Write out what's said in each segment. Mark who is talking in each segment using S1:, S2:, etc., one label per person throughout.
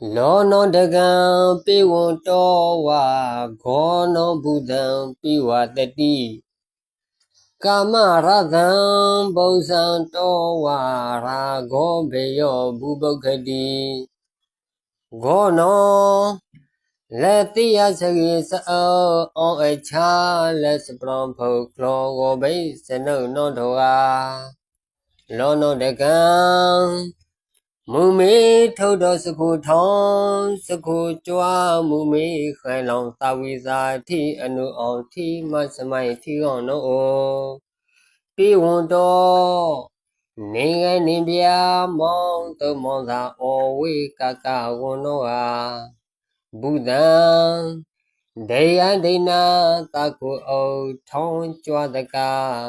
S1: လောနောတကံပိဝံတောဝါဂောနောဘုဒ္ဓံပိဝတတိကာမရသံဘုဇံတောဝါရာဂောဘေယောဘူပုခတိဂောနောလက်တိယစကိစအောအောအချာလက်စပရံဖုခလောဂောဘိစနုနောတောဝါလောနောတကံ မူမေထုတ်တော်စကုထောင်းစကုကြွားမူမေခိုင်လောင်သာဝိဇာတိအနုအောင်တိမစမိုင်တိအောင်နောပြေဝွန်တော်နေငယ်နေပြမောင်းတုံမောင်းသာဩဝေကကဝွန်တော်ဟာဘုဒ္ဓံဒေယဒိနာတကုဩထောင်းကြွားတကား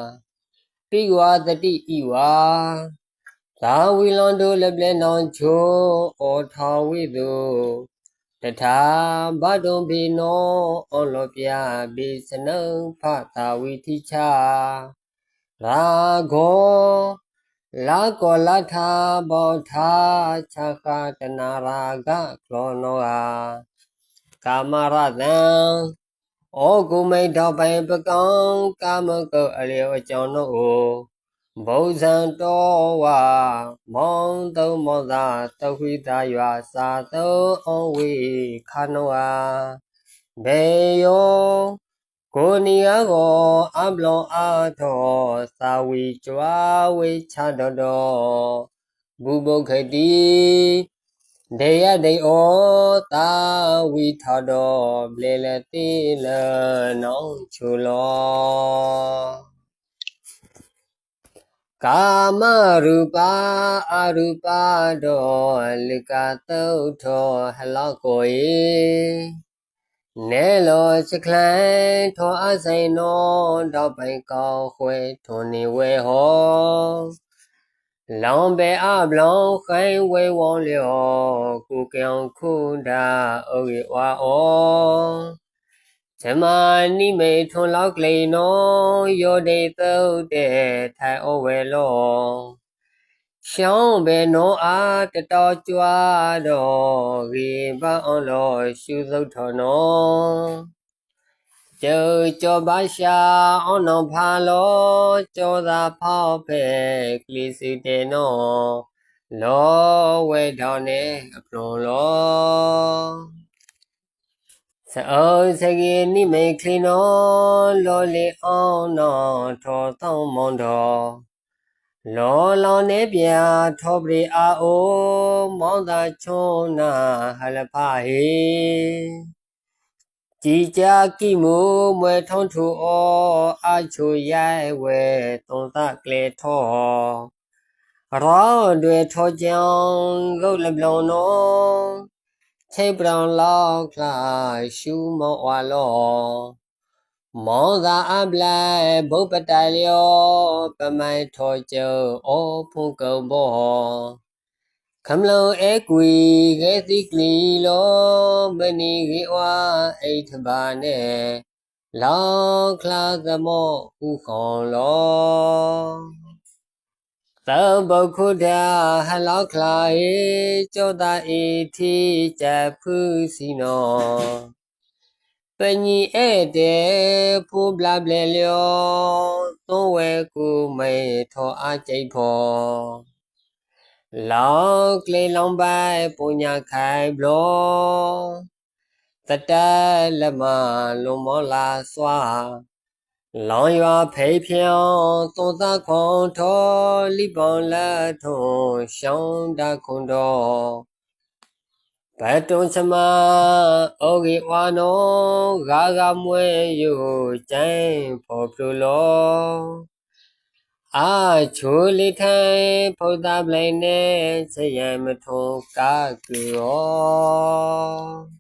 S1: ပိဝါတတိဤဝါ သာဝီလွန်တို့လက်လက်နောင်ချိုဩထာဝိတုတထာဘတုံဘိနောဩလောပြဘိစနံဖသာဝိတိချာရာဂောလာကောလထာဘောထာချာကတနာရာဂကလောနောဟာကာမရတံဩကုမိတ်တော်ပိုင်ပကံကာမကုတ်အလျောအကြောင်းတို့ ဘုဇံတော်ဝါမောင်သုံးမောသာတဝိတာရွာစာသုံးအဝေခနဝါဘေယောကိုနီယကောအပလောအာထောသာဝီကြွာဝေချတော်တော်ဘူဘုခတိဒေယဒေဩသာဝီထတော်လေလတိလနောင်ချူလော ကာမရူပါအရူပါတော်လကသုတ်ထောဟလောက်ကိုယေနဲလောစကလိုင်းထောအဆိုင်နောတော့ပိုင်ကောင်းခွဲထွန်နေဝဲဟောလောင်ပဲအဘလောင်ခိုင်ဝဲဝောင်းလျောကိုကြောင်ခုဒါအိုရေဝါဩ ဇမနိမေထွန်လောက်ကလေးနောယောဒေသုတ်တဲ့ထိုင်ဩဝဲလောရှောင်းဘယ်နောအားတတော်ကြွားတော်ရေပအောင်လောရှုသုတ်တော်နောကျုပ်ကြောပါရှာအောင်နောဖာလောကြောသာဖောက်ဖဲကလီစီတေနောလောဝဲတော်နေအပလွန်လော သောစကေနိမေခလီနောလောလေအောင်နောထောသောမွန်တော်လောလောနေပြထောပရိအာအိုမောင်းသာချုံနာဟလဖဟေကြည်ကြာကိမူမွဲထုံးထူဩအာချိုရိုက်ဝဲသုံးသကလေထောရောတွေထောကြောင်ဂုတ်လပလုံးနော ချိပရောင်လောက်ခလာရှူမောဝါလောမောသာအပလိုက်ဘုပတလျောပမိုင်ထောကျုံဩဖုန်ကုံဘောခမလုံအဲကွီဂေတိကလီလောမနီဂေဝါအိထဘာနဲ့လောက်ခလာသမောဥခေါ်လော သံဘုခုဒဟလောက်ခလာဧကြောတာဣတိจဖုစီနောပညီဧတေဖူဘလဘလေလျောသုံးဝဲကူမေထောအကျိဖောလောကလေလောင်ပိုင်ပုညာခိုင်ဘလောတတလမလုံမောလာစွာ လောင်ရွာဖေးဖြောင်းသွန်သခွန်ထောလိပောင်လက်ထုံရှောင်းတခွန်တော်ဘတုံချမဩဂေဝါနောဂါဂမွဲယုကျိုင်းဖော်ဖလူလောအာချိုလိထိုင်ဖုဒ္ဓပလိန်နဲ့စရမထုံကာကူရော